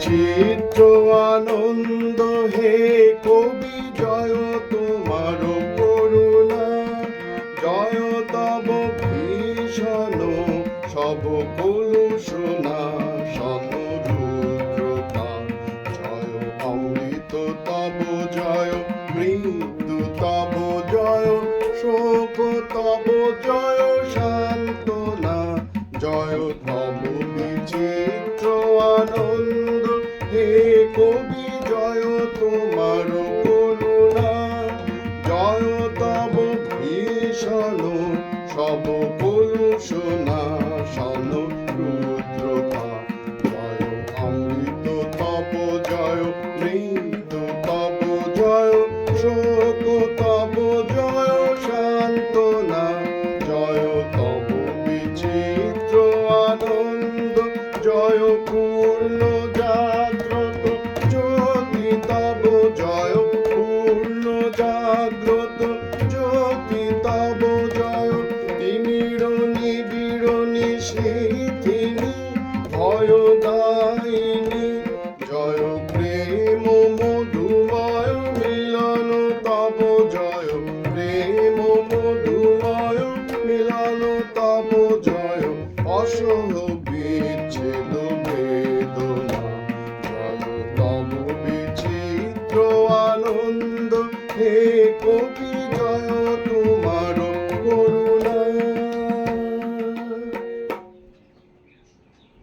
বিচিত্র আনন্দ, হে কবি, জয় তোমার করুণা। জয় তব ভীষণ, সব কলুষণা সমরুদ্রতা জয় অমৃত তব জয়, মৃত্যু তব জয়, শোক তব জয়, সান্ত্বনা। জয় তব বিচিত্র আনন্দ ভীষণ সব কলুষণা সন রুদ্রতা, জয় অমৃত তপ, জয় মৃত তপ, জয় শোক তপ, জয় বিরণি স্মৃতিনি ভয় দায়িনী। জয় প্রেম, মধুময় মিলন, তব জয় প্রেম, মধুময় মিলন, তব জয়। অসহ বিচ্ছেদ